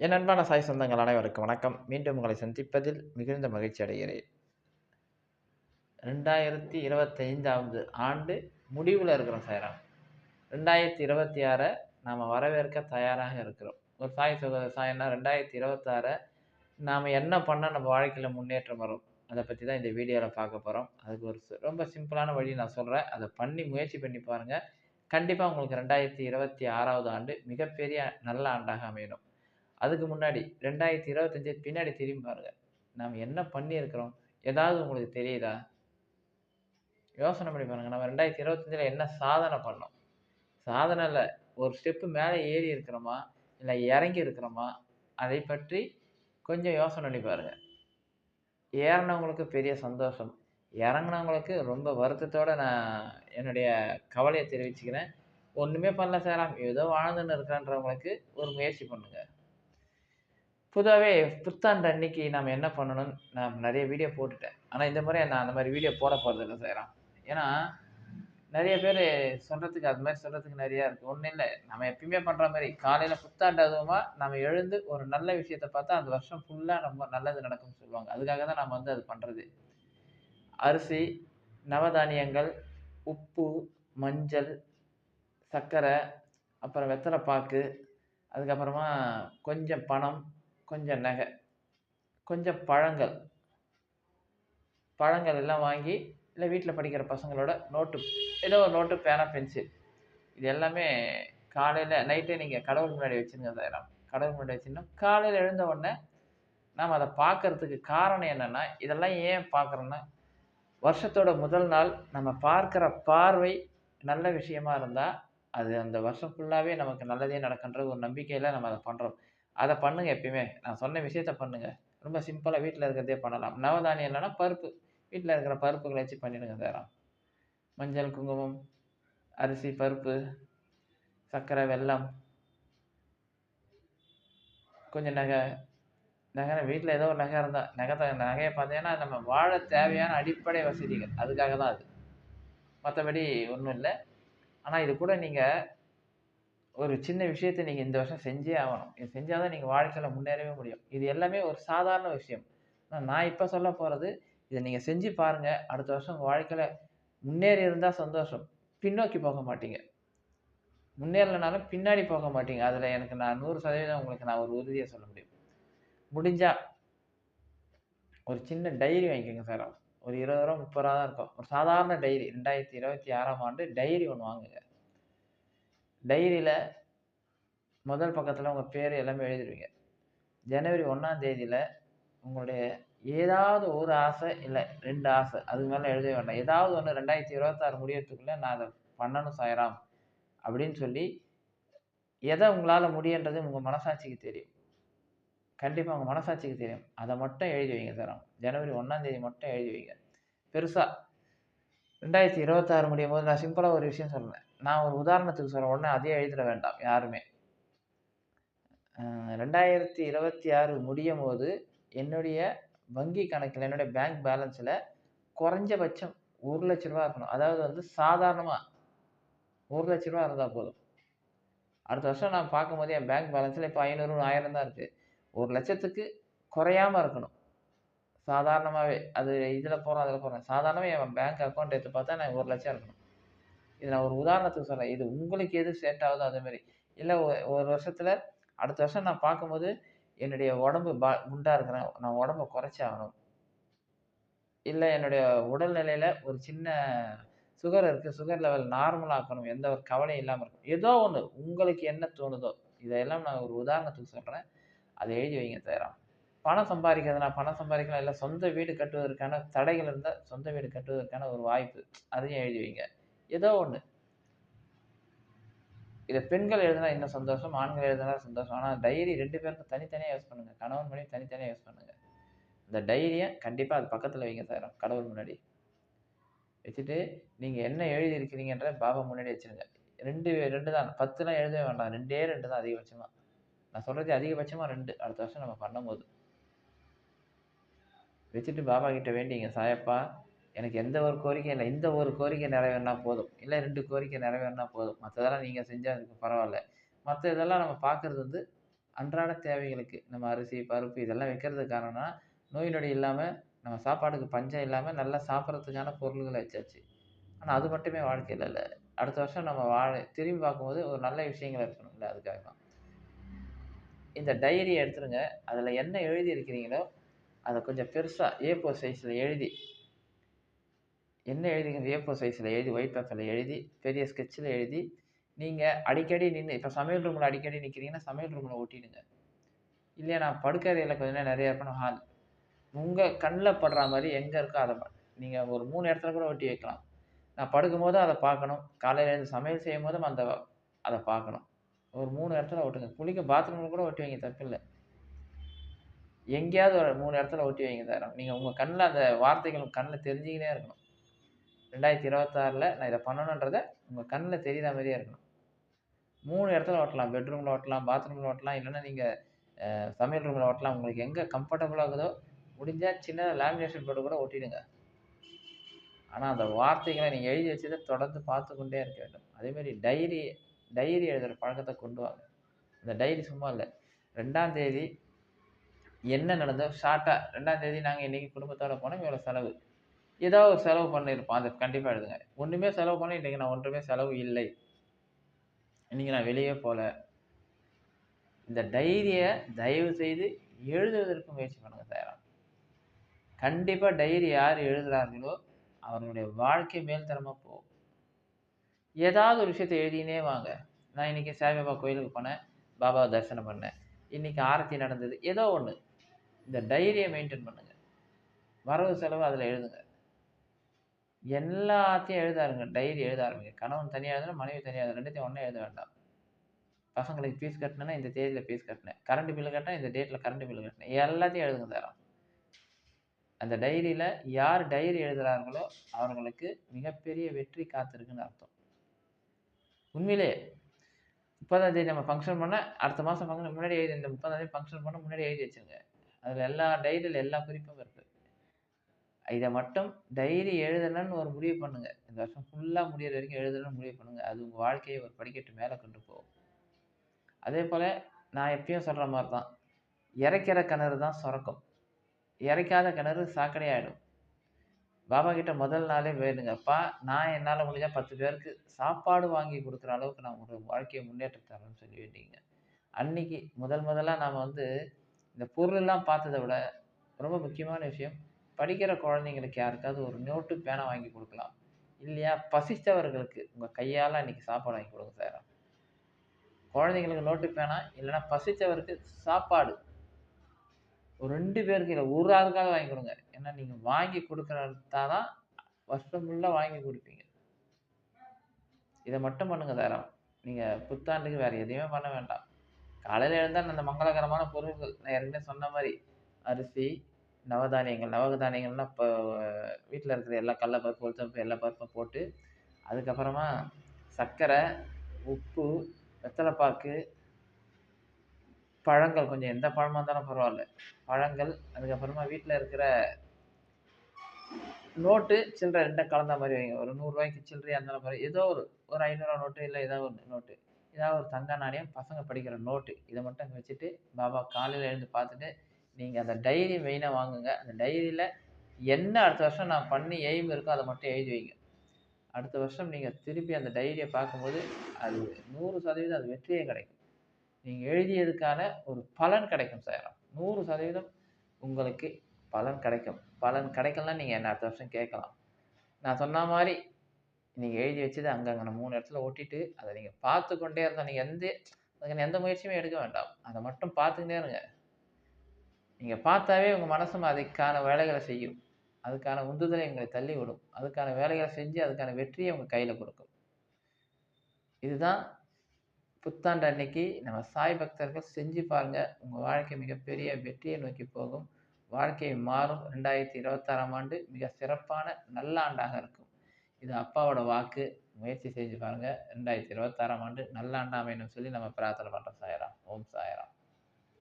என் அன்பான சாய் சொந்தங்கள் அனைவருக்கும் வணக்கம். மீண்டும் உங்களை சந்திப்பதில் மிகுந்த மகிழ்ச்சி அடைகிறேன். ரெண்டாயிரத்தி இருபத்தைந்தாவது ஆண்டு முடிவில் இருக்கிறோம் சாயராம் ரெண்டாயிரத்தி இருபத்தி ஆறை நாம் வரவேற்க தயாராக இருக்கிறோம். ஒரு சாய் சுக சாயம்னா ரெண்டாயிரத்தி இருபத்தாறை நாம் என்ன பண்ணால் நம்ம வாழ்க்கையில் முன்னேற்றம் வரும்? அதை பற்றி தான் இந்த வீடியோவில் பார்க்க போகிறோம் அதுக்கு ஒரு ரொம்ப சிம்பிளான வழி நான் சொல்கிறேன் அதை பண்ணி முயற்சி பண்ணி பாருங்கள் கண்டிப்பாக உங்களுக்கு ரெண்டாயிரத்தி இருபத்தி ஆறாவது ஆண்டு மிகப்பெரிய நல்ல ஆண்டாக அமையணும். அதுக்கு முன்னாடி ரெண்டாயிரத்தி இருபத்தஞ்சு பின்னாடி திரும்பி பாருங்க. நாம் என்ன பண்ணியிருக்கிறோம்? ஏதாவது உங்களுக்கு தெரியுதா? யோசனை பண்ணி பாருங்க. நம்ம ரெண்டாயிரத்தி இருபத்தஞ்சில் என்ன சாதனை பண்ணோம்? சாதனை இல்லை. ஒரு ஸ்டெப்பு மேலே ஏறி இருக்கிறோமா? இல்லை இறங்கி இருக்கிறோமா? அதை பற்றி கொஞ்சம் யோசனை பண்ணி பாருங்க. ஏறினவங்களுக்கு பெரிய சந்தோஷம். இறங்குனவங்களுக்கு ரொம்ப வருத்தத்தோடு நான் என்னுடைய கவலையை தெரிவிச்சுக்கிறேன். ஒன்றுமே பண்ணல சேராம் ஏதோ வாழ்ந்துன்னு இருக்கிறன்றவங்களுக்கு ஒரு முயற்சி பண்ணுங்கள் பொதுவாகவே புத்தாண்டு அன்னைக்கு நாம் என்ன பண்ணணும்னு நான் நிறைய வீடியோ போட்டுட்டேன். ஆனால் இந்த முறை நான் அந்த மாதிரி வீடியோ போட போகிறது இல்லை சார். ஏன்னா நிறைய பேர் சொல்கிறதுக்கு அது மாதிரி சொல்கிறதுக்கு நிறையா இருக்குது ஒன்றும் இல்லை. நம்ம எப்பயுமே பண்ணுற மாதிரி காலையில் புத்தாண்டு அதுவுமா நம்ம எழுந்து ஒரு நல்ல விஷயத்தை பார்த்தா அந்த வருஷம் ஃபுல்லாக ரொம்ப நல்லது நடக்கும்னு சொல்லுவாங்க. அதுக்காக தான் நம்ம வந்து அது பண்ணுறது அரிசி நவதானியங்கள் உப்பு மஞ்சள் சர்க்கரை அப்புறம் வெத்தலைப்பாக்கு அதுக்கப்புறமா கொஞ்சம் பணம் கொஞ்சம் நகை கொஞ்சம் பழங்கள் பழங்கள் எல்லாம் வாங்கி இல்லை வீட்டில் படிக்கிற பசங்களோட நோட்டு ஏதோ ஒரு நோட்டு பேனா பென்சில் இது எல்லாமே காலையில் நைட்டே நீங்கள் கடவுள் முன்னாடி வச்சுருங்க சார் கடவுள் முன்னாடி வச்சுருந்தோம் காலையில் எழுந்த உடனே நாம் அதை பார்க்கறதுக்கு காரணம் என்னென்னா இதெல்லாம் ஏன் பார்க்குறோன்னா வருஷத்தோட முதல் நாள் நம்ம பார்க்குற பார்வை நல்ல விஷயமா இருந்தால் அது அந்த வருஷம் ஃபுல்லாகவே நமக்கு நல்லதே நடக்குன்ற ஒரு நம்பிக்கையில் நம்ம அதை பண்ணுறோம் அதை பண்ணுங்கள் எப்பயுமே. நான் சொன்ன விஷயத்த பண்ணுங்கள் ரொம்ப சிம்பிளாக வீட்டில் இருக்கிறதே பண்ணலாம். நவதானியம் இல்லைன்னா பருப்பு. வீட்டில் இருக்கிற பருப்புகளை வச்சு பண்ணிடுங்க சார் மஞ்சள் குங்குமம் அரிசி பருப்பு சர்க்கரை வெல்லம். கொஞ்சம் நகை. நகை வீட்டில் ஏதோ ஒரு நகை இருந்தால் நகை த- நகையை பார்த்தீங்கன்னா நம்ம வாழ தேவையான அடிப்படை வசதிகள். அதுக்காக தான் அது. மற்றபடி ஒன்றும் இல்லை. ஆனால் இது கூட நீங்கள் ஒரு சின்ன விஷயத்தை நீங்கள் இந்த வருஷம் செஞ்சே ஆகணும். இது செஞ்சால் தான் நீங்கள் வாழ்க்கையில் முன்னேறவே முடியும். இது எல்லாமே ஒரு சாதாரண விஷயம். ஆனால் நான் இப்போ சொல்ல போகிறது இதை நீங்கள் செஞ்சு பாருங்கள் அடுத்த வருஷம் உங்கள் வாழ்க்கையில் முன்னேறி இருந்தால் சந்தோஷம். பின்னோக்கி போக மாட்டீங்க. முன்னேறலைனாலும் பின்னாடி போக மாட்டீங்க. அதில் எனக்கு நான் நூறு சதவீதம் உங்களுக்கு நான் ஒரு உறுதியை சொல்ல முடியும். முடிஞ்சால் ஒரு சின்ன டைரி வாங்கிக்கோங்க சார். ஒரு இருபது ரூபா முப்பது ரூபா தான் இருக்கும். ஒரு சாதாரண டைரி ரெண்டாயிரத்தி இருபத்தி ஆறாம் ஆண்டு டைரி ஒன்று வாங்குங்க. டைரியில் முதல் பக்கத்தில் உங்கள் பேர் எல்லாமே எழுதிடுவீங்க. ஜனவரி ஒன்றாம் தேதியில் உங்களுடைய ஏதாவது ஒரு ஆசை இல்லை ரெண்டு ஆசை அதுக்கு மேலே எழுத வேண்டாம். ஏதாவது ஒன்று ரெண்டாயிரத்தி இருபத்தாறு முடியறதுக்குள்ளே நான் அதை பண்ணணும் சாயராம் அப்படின்னு சொல்லி எதை உங்களால் முடியுன்றது உங்கள் மனசாட்சிக்கு தெரியும். கண்டிப்பாக உங்கள் மனசாட்சிக்கு தெரியும். அதை மட்டும் எழுதி வைங்க சார் ஜனவரி ஒன்றாம் தேதி மட்டும் எழுதி வைங்க. பெருசாக ரெண்டாயிரத்தி இருபத்தாறு முடியும் போது நான் சிம்பிளாக ஒரு விஷயம் சொன்னேன் நான் ஒரு உதாரணத்துக்கு சொல்கிறேன் உடனே அதே எழுதிட வேண்டாம் யாருமே. ரெண்டாயிரத்தி இருபத்தி ஆறு முடியும் போது என்னுடைய வங்கி கணக்கில் என்னுடைய பேங்க் பேலன்ஸில் குறைஞ்சபட்சம் ஒரு லட்ச ரூபா இருக்கணும். அதாவது வந்து சாதாரணமாக ஒரு லட்ச ரூபா இருந்தால் போதும். அடுத்த வருஷம் நான் பார்க்கும்போது என் பேங்க் பேலன்ஸில் இப்போ ஐநூறு ஆயிரம் தான் இருக்குது ஒரு லட்சத்துக்கு குறையாம இருக்கணும். சாதாரணமாகவே அது இதில் போகிறோம் அதில் போகிறேன் சாதாரணமாக என் பேங்க் அக்கௌண்ட் எடுத்து பார்த்தா நான் ஒரு லட்சம் இருக்கணும். இது நான் ஒரு உதாரணத்துக்கு சொல்கிறேன் இது உங்களுக்கு எது செட் ஆகுதோ அதேமாரி இல்லை ஒரு வருஷத்தில் அடுத்த வருஷம் நான் பார்க்கும்போது என்னுடைய உடம்பு பா குண்டாக இருக்கிறேன் நான் உடம்ப குறைச்சாகணும் இல்லை என்னுடைய உடல்நிலையில் ஒரு சின்ன சுகர் இருக்குது சுகர் லெவல் நார்மல் ஆக்கணும் எந்த ஒரு கவலையும் இல்லாமல் இருக்கும் ஏதோ ஒன்று உங்களுக்கு என்ன தோணுதோ இதையெல்லாம் நான் ஒரு உதாரணத்துக்கு சொல்கிறேன் அதை எழுதி வைங்க தயாராம் பணம் சம்பாதிக்கிறது நான் பணம் சம்பாதிக்கலாம். இல்லை சொந்த வீடு கட்டுவதற்கான தடைகள் இருந்தால் சொந்த வீடு கட்டுவதற்கான ஒரு வாய்ப்பு. அதையும் எழுதி வைங்க. ஏதோ ஒன்று இதை பெண்கள் எழுதினா இன்னும் சந்தோஷம் ஆண்கள் எழுதினா சந்தோஷம். ஆனால் டைரி ரெண்டு பேருக்கும் தனித்தனியாக யூஸ் பண்ணுங்கள் கணவன் மனைவி தனித்தனியாக யூஸ் பண்ணுங்கள் இந்த டைரியை கண்டிப்பாக அது பக்கத்தில் வைங்க சார். கடவுள் முன்னாடி. வச்சுட்டு நீங்கள் என்ன எழுதியிருக்கிறீங்கன்ற பாபா முன்னாடி வச்சுருங்க. ரெண்டு ரெண்டு தான். பத்துலாம் எழுதவே வேண்டாம். ரெண்டே ரெண்டு தான் அதிகபட்சமாக நான் சொல்கிறது அதிகபட்சமாக ரெண்டு. அடுத்த வருஷம் நம்ம பண்ணும்போது. வச்சுட்டு பாபா கிட்ட வேண்டிங்க. சாயப்பா எனக்கு எந்த ஒரு கோரிக்கையும் இல்லை. இந்த ஒரு கோரிக்கை நிறைவேறினா போதும். இல்லை ரெண்டு கோரிக்கை நிறைவேறினா போதும். மற்றதெல்லாம் நீங்கள் செஞ்சால் அதுக்கு பரவாயில்ல. மற்ற இதெல்லாம் நம்ம பார்க்குறது வந்து அன்றாட தேவைகளுக்கு. நம்ம அரிசி பருப்பு இதெல்லாம் வைக்கிறதுக்கு காரணம்னா நோய் நொடி இல்லாமல் நம்ம சாப்பாடுக்கு பஞ்சம் இல்லாமல் நல்லா சாப்பிட்றதுக்கான பொருள்களை வச்சாச்சு. ஆனால் அது மட்டுமே வாழ்க்கையில் இல்லை. அடுத்த வருஷம் நம்ம வாழ திரும்பி பார்க்கும்போது ஒரு நல்ல விஷயங்கள் இருக்கணும்ல அதுக்காக தான். இந்த டைரியை எடுத்துருங்க. அதில் என்ன எழுதி இருக்கிறீங்களோ அதை கொஞ்சம் பெருசாக ஏ ஃபோர் சைஸில் எழுதி என்ன எழுதிங்க ஏ ஃபோர் சைஸில் எழுதி ஒயிட் பேப்பரில் எழுதி பெரிய ஸ்கெட்சில் எழுதி. நீங்கள் அடிக்கடி நின்று இப்போ சமையல் ரூமில் அடிக்கடி நிற்கிறீங்கன்னா சமையல் ரூமில் ஒட்டிடுங்க இல்லையா நான் படுக்கறையில் கொஞ்ச நேரம் நிறைய இருக்கணும் ஹால் உங்கள் கண்ணில் படுற மாதிரி எங்கே இருக்கோ அதை நீங்கள் ஒரு மூணு இடத்துல கூட ஒட்டி வைக்கலாம். நான் படுக்கும்போது அதை பார்க்கணும். காலையில் எழுந்து சமையல் செய்யும் போதும் அந்த அதை பார்க்கணும். ஒரு மூணு இடத்துல ஒட்டுங்க. குளிக்க பாத்ரூமில் கூட ஒட்டி வைங்க தப்பில்லை எங்கேயாவது ஒரு மூணு இடத்துல ஒட்டி வைங்க தரோம் நீங்கள் உங்கள் கண்ணில் அந்த வார்த்தைகள் கண்ணில் தெரிஞ்சுக்கினே இருக்கணும். ரெண்டாயிரத்தி இருபத்தாறில் நான் இதை பண்ணணுன்றதை உங்கள் கண்ணில் தெரியுற மாதிரியே இருக்கணும். மூணு இடத்துல ஓட்டலாம். பெட்ரூமில் ஓட்டலாம் பாத்ரூமில் ஓட்டலாம் இல்லைன்னா நீங்கள் சமையல் ரூமில் ஓட்டலாம். உங்களுக்கு எங்கே கம்ஃபர்டபுளாக இருக்குதோ முடிஞ்சால் சின்னதாக லேமினேஷன் போட்டு கூட ஒட்டிடுங்க. ஆனால் அந்த வார்த்தைகளை நீங்கள் எழுதி வச்சதை தொடர்ந்து பார்த்து கொண்டே இருக்க வேண்டும். அதேமாரி டைரி டைரி எழுதுகிற பழக்கத்தை கொண்டு வாங்க. அந்த டைரி சும்மா இல்லை. ரெண்டாம் தேதி என்ன நடந்தோ ஷார்ட்டாக ரெண்டாம் தேதி நாங்கள் இன்றைக்கி குடும்பத்தோடு போனோம். இவ்வளோ செலவு. ஏதோ ஒரு செலவு பண்ணியிருப்பான் அதை கண்டிப்பாக எழுதுங்க ஒன்றுமே செலவு பண்ண இன்றைக்கி நான் ஒன்றுமே செலவு இல்லை. இன்றைக்கி நான் வெளியே போகல இந்த டைரியை தயவு செய்து எழுதுவதற்கு முயற்சி பண்ணுங்கள் தயாராக. கண்டிப்பாக டைரி யார் எழுதுகிறார்களோ அவர்களுடைய வாழ்க்கை மேல்தரமாக போகும். ஏதாவது ஒரு விஷயத்தை எழுதினே வாங்க. நான் இன்றைக்கி சாய்பாபா கோயிலுக்கு போனேன். பாபாவை தரிசனம் பண்ணேன். இன்றைக்கி ஆரத்தி நடந்தது. ஏதோ ஒன்று இந்த டைரியை மெயின்டைன் பண்ணுங்கள் வரவு செலவு அதில் எழுதுங்க. எல்லாத்தையும் எழுதாருங்க. டைரி எழுத ஆரம்பிங்க கணவன் தனியாக எழுதணும் மனைவி தனியாக எழுத ரெண்டுத்தையும் ஒன்றே எழுத வேண்டாம். பசங்களுக்கு ஃபீஸ் கட்டினேன்னா இந்த தேதியில் ஃபீஸ் கட்டினேன். கரண்ட் பில்லு கட்டினா இந்த டேட்டில் கரண்ட் பில்லு கட்டினேன். எல்லாத்தையும் எழுதுங்க தரோம் அந்த டைரியில் யார் டைரி எழுதுகிறார்களோ அவர்களுக்கு மிகப்பெரிய வெற்றி காத்திருக்குன்னு அர்த்தம். உண்மையிலே முப்பதாம் தேதி நம்ம ஃபங்க்ஷன் பண்ண அடுத்த மாதம் ஃபங்க்ஷன் முன்னாடி எழுதி இந்த முப்பதாம் தேதி ஃபங்க்ஷன் பண்ண முன்னாடி எழுதி வச்சுருங்க. அதில் எல்லா டைரியில் எல்லா குறிப்பும் இருக்குது இதை மட்டும் டைரி எழுதணும்னு ஒரு முடிவு பண்ணுங்கள் இந்த வருஷம் ஃபுல்லாக முடிகிற வரைக்கும் எழுதணும்னு முடிவு பண்ணுங்கள் அது உங்கள் வாழ்க்கையை ஒரு படிக்கட்டு மேலே கொண்டு போகும். அதே போல் நான் எப்பயும் சொல்கிற மாதிரி தான் இறைக்கிற கிணறு தான் சுரக்கும். இறைக்காத கிணறு சாக்கடையாயிடும். பாபா கிட்ட முதல் நாளே வேணுங்கப்பா நான் என்னால் முடிஞ்சால் பத்து பேருக்கு சாப்பாடு வாங்கி கொடுக்குற அளவுக்கு நான் ஒரு வாழ்க்கையை முன்னேற்ற தரேன்னு சொல்லி வேண்டிங்க அன்னைக்கு முதல் முதலாக நாம் வந்து இந்த பொருளெல்லாம் பார்த்ததை விட ரொம்ப முக்கியமான விஷயம் படிக்கிற குழந்தைங்களுக்கு யாருக்காவது ஒரு நோட்டு பேனா வாங்கி கொடுக்கலாம். இல்லையா? பசித்தவர்களுக்கு உங்கள் கையால் இன்றைக்கி சாப்பாடு வாங்கி கொடுங்க சார். குழந்தைங்களுக்கு நோட்டு பேனா இல்லைன்னா பசித்தவருக்கு சாப்பாடு. ஒரு ரெண்டு பேருக்கு இல்லை ஒரு ஆளுக்காக வாங்கி கொடுங்க. ஏன்னா நீங்கள் வாங்கி கொடுக்குறதா தான் வருஷம் ஃபுல்லாக வாங்கி கொடுப்பீங்க. இதை மட்டும் பண்ணுங்க தாராளம் நீங்கள் புத்தாண்டுக்கு வேறு எதையுமே பண்ண வேண்டாம். காலையில் எழுந்தால் அந்த மங்களகரமான பொருட்கள் நான் ஏற்கனவே சொன்ன மாதிரி அரிசி நவதானியங்கள் நவதானியங்கள்லாம் இப்போ வீட்டில் இருக்கிற எல்லா கடலப்பருப்பு உளுத்தம்பருப்பு எல்லா பருப்பும் போட்டு அதுக்கப்புறமா சர்க்கரை உப்பு வெத்தலைப்பாக்கு பழங்கள் கொஞ்சம் எந்த பழமாக இருந்தாலும் பரவாயில்ல. பழங்கள் அதுக்கப்புறமா வீட்டில் இருக்கிற நோட்டு சில்லறை ரெண்டும் கலந்த மாதிரி வைங்க. ஒரு நூறுரூவாய்க்கு சில்லறையாக இருந்தாலும் பரவாயில்ல. ஏதோ ஒரு ஒரு ஐநூறுரூவா நோட்டு இல்லை ஏதாவது ஒரு நோட்டு. ஏதாவது ஒரு தங்க நாணயம் பசங்க படிக்கிற நோட்டு. இதை மட்டும் அங்கே வச்சுட்டு பாபா காலையில் எழுந்து பார்த்துட்டு நீங்கள் அந்த டைரி மெயினாக வாங்குங்க. அந்த டைரியில் என்ன அடுத்த வருஷம் நான் பண்ணி எய்ம் இருக்கோ அதை மட்டும் எழுதி வைங்க. அடுத்த வருஷம் நீங்கள் திருப்பி அந்த டைரியை பார்க்கும்போது அது நூறு சதவீதம் அது வெற்றியே கிடைக்கும். நீங்கள் எழுதியதுக்கான ஒரு பலன் கிடைக்கும் சார். நூறு சதவீதம் உங்களுக்கு பலன் கிடைக்கும். பலன் கிடைக்கலன்னா நீங்கள் என்ன அடுத்த வருஷம் கேட்கலாம். நான் சொன்ன மாதிரி நீங்கள் எழுதி வச்சது அங்கங்கே மூணு இடத்துல ஒட்டிட்டு அதை நீங்கள் பார்த்து கொண்டே இருந்தால் நீங்கள் எந்த அதுக்கு எந்த முயற்சியுமே எடுக்க வேண்டாம். அதை மட்டும் பார்த்துக்கிட்டே இருங்க. நீங்கள் பார்த்தாவே உங்கள் மனசும் அதுக்கான வேலைகளை செய்யும். அதுக்கான உந்துதலை எங்களை தள்ளி விடும் அதுக்கான வேலைகளை செஞ்சு அதுக்கான வெற்றியை உங்கள் கையில் கொடுக்கும். இதுதான் புத்தாண்டு அன்னைக்கு நம்ம சாய் பக்தர்கள் செஞ்சு பாருங்கள் உங்கள் வாழ்க்கை மிகப்பெரிய வெற்றியை நோக்கி போகும். வாழ்க்கையை மாறும். ரெண்டாயிரத்தி இருபத்தாறாம் ஆண்டு மிக சிறப்பான நல்ல ஆண்டாக இருக்கும். இது அப்பாவோட வாக்கு. முயற்சி செஞ்சு பாருங்கள் ரெண்டாயிரத்தி இருபத்தாறாம் ஆண்டு நல்ல ஆண்டா சொல்லி நம்ம பிரார்த்தனை பண்ணுறோம் சாயராம். ஓம் சாயராம்.